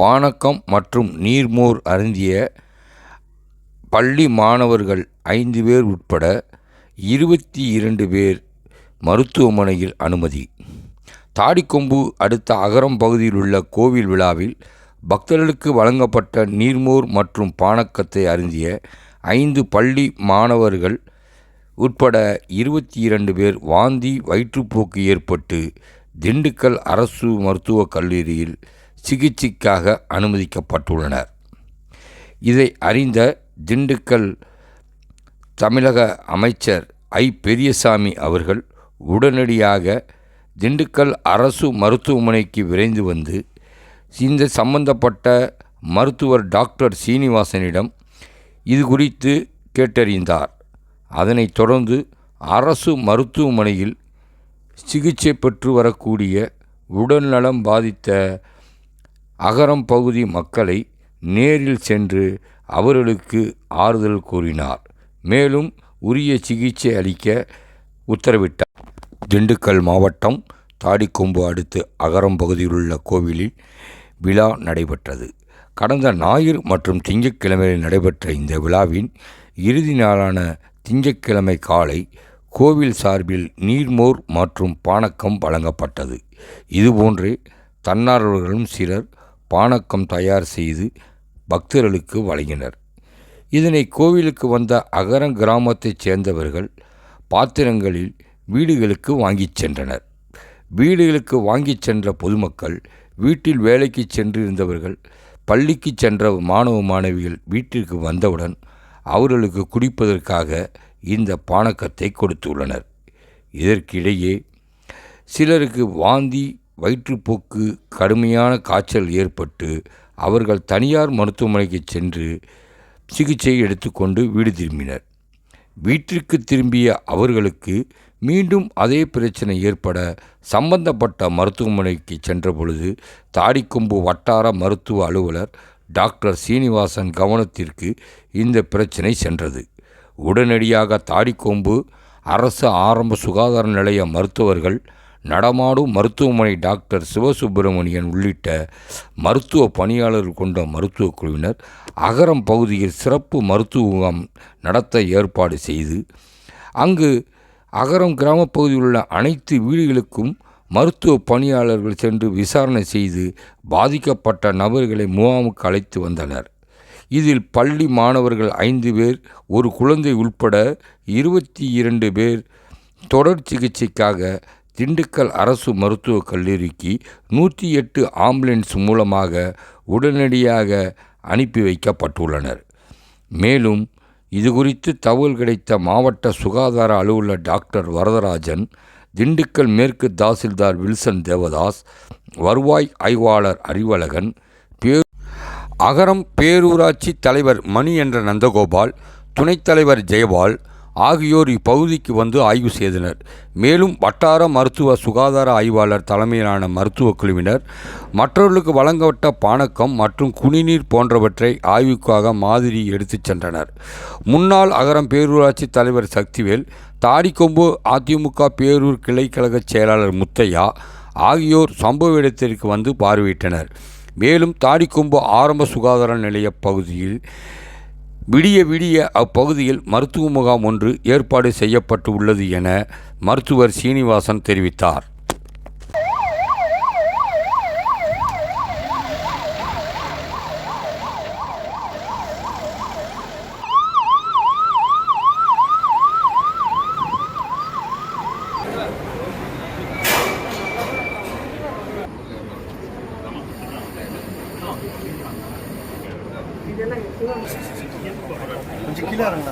பானகம் மற்றும் நீர்மோர் அருந்திய பள்ளி மாணவர்கள் ஐந்து பேர் உட்பட இருபத்தி இரண்டு பேர் மருத்துவமனையில் அனுமதி. தாடிக்கொம்பு அடுத்த அகரம் பகுதியில் உள்ள கோவில் விழாவில் பக்தர்களுக்கு வழங்கப்பட்ட நீர்மோர் மற்றும் பானக்கத்தை அருந்திய ஐந்து பள்ளி மாணவர்கள் உட்பட இருபத்தி இரண்டு பேர் வாந்தி வயிற்றுப்போக்கு ஏற்பட்டு திண்டுக்கல் அரசு மருத்துவக் கல்லூரியில் சிகிச்சைக்காக அனுமதிக்கப்பட்டுள்ளனர். இதை அறிந்த திண்டுக்கல் தமிழக அமைச்சர் ஐ. பெரியசாமி அவர்கள் உடனடியாக திண்டுக்கல் அரசு மருத்துவமனைக்கு விரைந்து வந்து இந்த சம்பந்தப்பட்ட மருத்துவர் டாக்டர் சீனிவாசனிடம் இது குறித்து கேட்டறிந்தார். அதனைத் தொடர்ந்து அரசு மருத்துவமனையில் சிகிச்சை பெற்று வரக்கூடிய உடல்நலம் பாதித்த அகரம் பகுதி மக்களை நேரில் சென்று அவர்களுக்கு ஆறுதல் கூறினார். மேலும் உரிய சிகிச்சை அளிக்க உத்தரவிட்டார். திண்டுக்கல் மாவட்டம் தாடிக்கொம்பு அடுத்து அகரம் பகுதியில் உள்ள கோவிலில் விழா நடைபெற்றது. கடந்த ஞாயிறு மற்றும் திங்கட்கிழமையில் நடைபெற்ற இந்த விழாவின் இறுதி நாளான திங்கட்கிழமை காலை கோவில் சார்பில் நீர்மோர் மற்றும் பானக்கம் வழங்கப்பட்டது. இதுபோன்றே தன்னார்வலர்களும் சிலர் பானக்கம் தயார் செய்து பக்தர்களுக்கு வழங்கினர். இதனை கோவிலுக்கு வந்த அகரம் கிராமத்தைச் சேர்ந்தவர்கள் பாத்திரங்களில் வீடுகளுக்கு வாங்கிச் சென்றனர். வீடுகளுக்கு வாங்கிச் சென்ற பொதுமக்கள் வீட்டில் வேலைக்கு சென்றிருந்தவர்கள் பள்ளிக்கு சென்ற மாணவ மாணவிகள் வீட்டிற்கு வந்தவுடன் அவர்களுக்கு குடிப்பதற்காக இந்த பானக்கத்தை கொடுத்துள்ளனர். இதற்கிடையே சிலருக்கு வாந்தி வயிற்றுப்போக்கு கடுமையான காய்ச்சல் ஏற்பட்டு அவர்கள் தனியார் மருத்துவமனைக்கு சென்று சிகிச்சை எடுத்துக்கொண்டு வீடு திரும்பினர். வீட்டிற்கு திரும்பிய அவர்களுக்கு மீண்டும் அதே பிரச்சனை ஏற்பட சம்பந்தப்பட்ட மருத்துவமனைக்கு சென்ற பொழுது தாடிக்கொம்பு வட்டார மருத்துவ அலுவலர் டாக்டர் சீனிவாசன் கவனத்திற்கு இந்த பிரச்சனை சென்றது. உடனடியாக தாடிக்கொம்பு அரசு ஆரம்ப சுகாதார நிலைய மருத்துவர்கள் நடமாடும் மருத்துவமனை டாக்டர் சிவசுப்பிரமணியன் உள்ளிட்ட மருத்துவ பணியாளர்கள் கொண்ட மருத்துவக் குழுவினர் அகரம் பகுதியில் சிறப்பு மருத்துவ முகாம் நடத்த ஏற்பாடு செய்து அங்கு அகரம் கிராமப்பகுதியில் உள்ள அனைத்து வீடுகளுக்கும் மருத்துவ பணியாளர்கள் சென்று விசாரணை செய்து பாதிக்கப்பட்ட நபர்களை முகாமுக்கு அழைத்து வந்தனர். இதில் பள்ளி மாணவர்கள் ஐந்து பேர் ஒரு குழந்தை உட்பட இருபத்தி இரண்டு பேர் தொடர் சிகிச்சைக்காக திண்டுக்கல் அரசு மருத்துவக் கல்லூரிக்கு நூற்றி எட்டு ஆம்புலன்ஸ் மூலமாக உடனடியாக அனுப்பி வைக்கப்பட்டுள்ளனர். மேலும் இது குறித்து தகவல் கிடைத்த மாவட்ட சுகாதார அலுவலர் டாக்டர் வரதராஜன் திண்டுக்கல் மேற்கு தாசில்தார் வில்சன் தேவதாஸ் வருவாய் ஆய்வாளர் அறிவழகன் பேர் அகரம் பேரூராட்சி தலைவர் மணி என்ற நந்தகோபால் துணைத் தலைவர் ஜெயபால் ஆகியோர் இப்பகுதிக்கு வந்து ஆய்வு செய்தனர். மேலும் வட்டார மருத்துவ சுகாதார ஆய்வாளர் தலைமையிலான மருத்துவக் குழுவினர் மற்றவர்களுக்கு வழங்கப்பட்ட பானக்கம் மற்றும் குடிநீர் போன்றவற்றை ஆய்வுக்காக மாதிரி எடுத்துச் சென்றனர். முன்னாள் அகரம் பேரூராட்சி தலைவர் சக்திவேல் தாடிக்கொம்பு அதிமுக பேரூர் கிளைக்கழக செயலாளர் முத்தையா ஆகியோர் சம்பவ இடத்திற்கு வந்து பார்வையிட்டனர். மேலும் தாடிக்கொம்பு ஆரம்ப சுகாதார நிலைய பகுதியில் விடிய விடிய அப்பகுதியில் மருத்துவ முகாம் ஒன்று ஏற்பாடு செய்யப்பட்டு உள்ளது என மருத்துவர் சீனிவாசன் தெரிவித்தார். கொஞ்சம் ജിക്കിലിറങ്ങണ